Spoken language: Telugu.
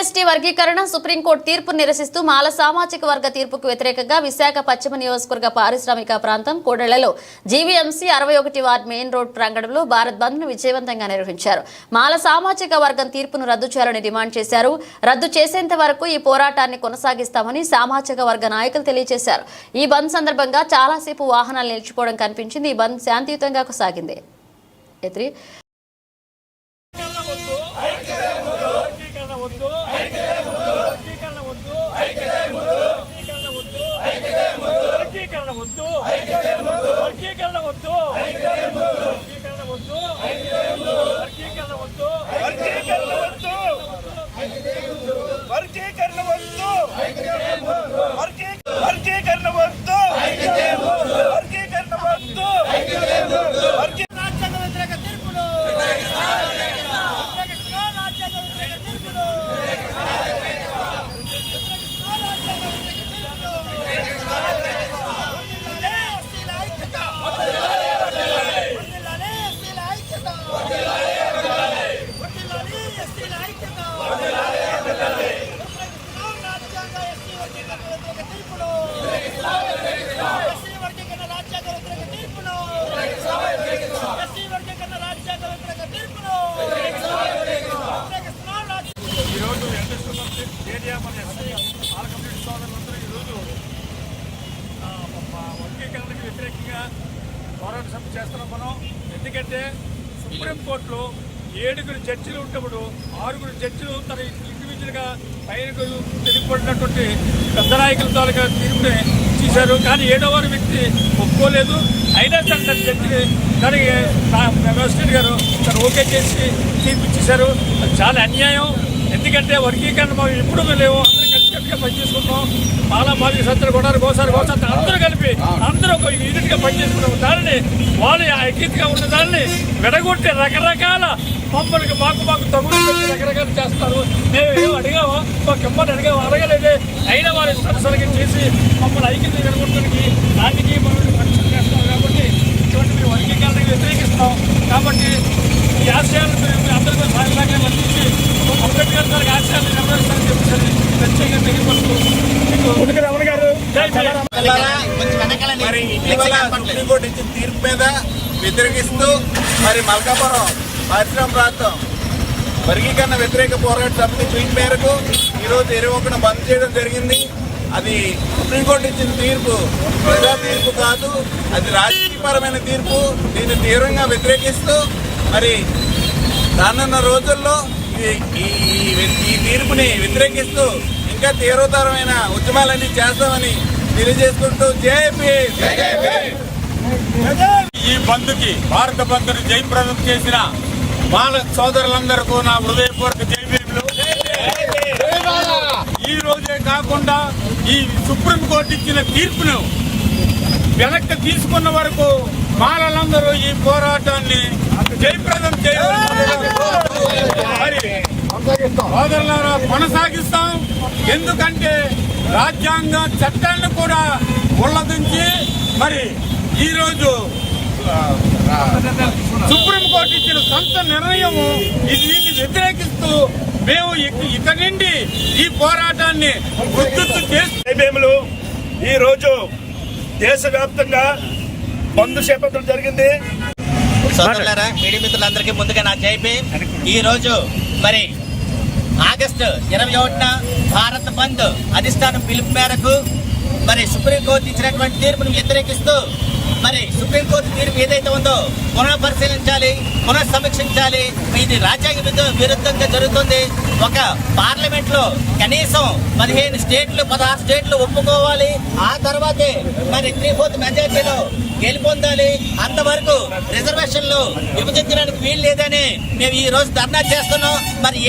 ఎస్టీ వర్గీకరణ సుప్రీంకోర్టు తీర్పు నిరసిస్తూ మాల సామాజిక వర్గ తీర్పుకు వ్యతిరేకంగా విశాఖ పశ్చిమ నియోజకవర్గ పారిశ్రామిక ప్రాంతం కోడెళ్ళలో జీవీఎంసీ అరవై ఒకటి వార్డ్ మెయిన్ రోడ్ ప్రాంగణంలో భారత్ బంద్ను విజయవంతంగా నిర్వహించారు. మాల సామాజిక వర్గం తీర్పును రద్దు చేయాలని డిమాండ్ చేశారు. రద్దు చేసేంత వరకు ఈ పోరాటాన్ని కొనసాగిస్తామని సామాజిక వర్గ నాయకులు తెలియజేశారు. ఈ బంద్ సందర్భంగా చాలాసేపు వాహనాలు నిలిచిపోవడం కనిపించింది. ఈ బంద్ శాంతియుతంగా సాగింది ఎత్రి వర్గీకరణ వద్దు వర్గీకరణ వద్దు వర్గీకరణ వద్దు వర్గీకరణ వద్దు. వర్గీకరణ వద్దు వర్గీకరణ వద్దు వర్గీకరణ వద్దు వర్గీకరణ వద్దు వర్గీకరణ వద్దు వర్గీ- వర్గీకరణ వద్దు వర్గీకరణ వద్దు వర్గీ- రాజ్యాంగ వ్యతిరేక తీర్పును వ్యతిరేకిస్తున్నా రాజ్యాంగ వ్యతిరేక తీర్పును ఈరోజు ఎన్ఎస్ఎస్ ఏరియా మన ఎస్ఐ ఆల్ కమ్యూనిటీ సోదరులందరూ ఈరోజు ఆ, మా వర్గీకరణకు వ్యతిరేకంగా యాక్సెప్ట్ చేస్తున్నాం మనం. ఎందుకంటే సుప్రీంకోర్టులో ఏడుగురు జడ్జిలు ఉన్నప్పుడు ఆరుగురు జడ్జిలు తన ఇండివిజువల్గా పైనకు తెలియబడినటువంటి పెద్ద నాయకుల తాలూకా తీర్పుని చేశారు కానీ ఏదో వారి వ్యక్తి ఒప్పుకోలేదు. అయినా సరే తన జడ్జిని దానికి మెజిస్ట్రేట్ గారు తను ఓకే చేసి తీర్పు ఇచ్చేశారు. అది చాలా అన్యాయం. ఎందుకంటే వర్గీకరణ మనం ఎప్పుడు లేవు. అందరూ కలిసికట్టుగా పనిచేసుకుంటాం మాలా మాదిరి సత్తులు కొడారు గోసారి గోసారి అందరూ కలిపి అందరూ ఒక యూనిట్గా పనిచేసుకున్నాం దానిని వాళ్ళు ఐక్యతగా ఉన్న దాన్ని విడగొట్టి రకరకాల మమ్మల్ని మాకు మాకు తగులు పెట్టి రకరకాలు చేస్తారు. మేము ఏం అడిగామో మాకు ఇమ్మని అడిగాము అడగలేదే. అయినా వారి సరసరిగా చేసి మమ్మల్ని ఐక్యత విడగొట్టడానికి దానికి మనం పరీక్షలు చేస్తాం కాబట్టి ఇటువంటి మేము వర్గీకరణకు వ్యతిరేకిస్తాం కాబట్టి ఈ ఆశయాలను మేము అందరికీ సాగలాగా వర్తించి అంబేద్కర్ గారి ఆశయాలను నెరవేర్చాలని చెప్పేసి ప్రత్యేకంగా తెలియపరుస్తూ మీకు మరి ఇటీవల సుప్రీంకోర్టు ఇచ్చిన తీర్పు మీద వ్యతిరేకిస్తూ మరి మల్కాపురం పరిశ్రమ ప్రాంతం వర్గీకరణ వ్యతిరేక పోరాట సమితి పిలుపు మేరకు ఈరోజు ఇరవై ఒకటిన బంద్ చేయడం జరిగింది. అది సుప్రీంకోర్టు ఇచ్చిన తీర్పు ప్రజా తీర్పు కాదు అది రాజకీయపరమైన తీర్పు. దీన్ని తీవ్రంగా వ్యతిరేకిస్తూ మరి రానున్న రోజుల్లో ఈ- ఈ ఈ- ఈ తీర్పుని వ్యతిరేకిస్తూ ఇంకా తీవ్రతరమైన ఉద్యమాలన్నీ చేస్తామని తెలియజేసుకుంటూ జేపీ ఈ బంద్కి భారత బంద్ను జయప్రదం చేసిన మాల సోదరులందరికీ నా హృదయపూర్వక జయభీములు ఈ రోజే కాకుండా ఈ సుప్రీంకోర్టు ఇచ్చిన తీర్పును వెనక్కి తీసుకున్న వరకు మాలలందరూ ఈ పోరాటాన్ని జయప్రదం సోదరులారా కొనసాగిస్తాం. ఎందుకంటే రాజ్యాంగ చట్టాన్ని కూడా ఉల్లదించి మరి ఈరోజు సుప్రీంకోర్టు ఇచ్చిన సొంత నిర్ణయము ఇది దీన్ని వ్యతిరేకిస్తూ మేము ఇక నుండి ఈ పోరాటాన్ని ఉద్ధృతి చేస్తూ జైభీములు ఈ రోజు దేశవ్యాప్తంగా బంద్ చేపట్టడం జరిగింది. సోదరులారా మీడియా మిత్రులందరికీ ముందుగా నా జైపీ ఈ రోజు మరి ఆగస్టు ఇరవై ఒకటిన భారత్ బంద్ అధిష్టానం పిలుపు మేరకు మరి సుప్రీంకోర్టు ఇచ్చినటువంటి తీర్పును వ్యతిరేకిస్తూ మరి సుప్రీంకోర్టు తీర్పు ఏదైతే ఉందో పునః పరిశీలించాలి పునః సమీక్షించాలి. ఇది రాజ్యాంగ విరుద్ధంగా జరుగుతుంది. ఒక పార్లమెంట్లో కనీసం పదిహేను స్టేట్లు పదహారు స్టేట్లు ఒప్పుకోవాలి. ఆ తర్వాతే మరి త్రీ ఫోర్త్ మెజార్టీలో గెలుపొందాలి. అంతవరకు రిజర్వేషన్లు విభజించడానికి వీలు లేదని మేము ఈ రోజు ధర్నా చేస్తున్నాం. మరి ఏ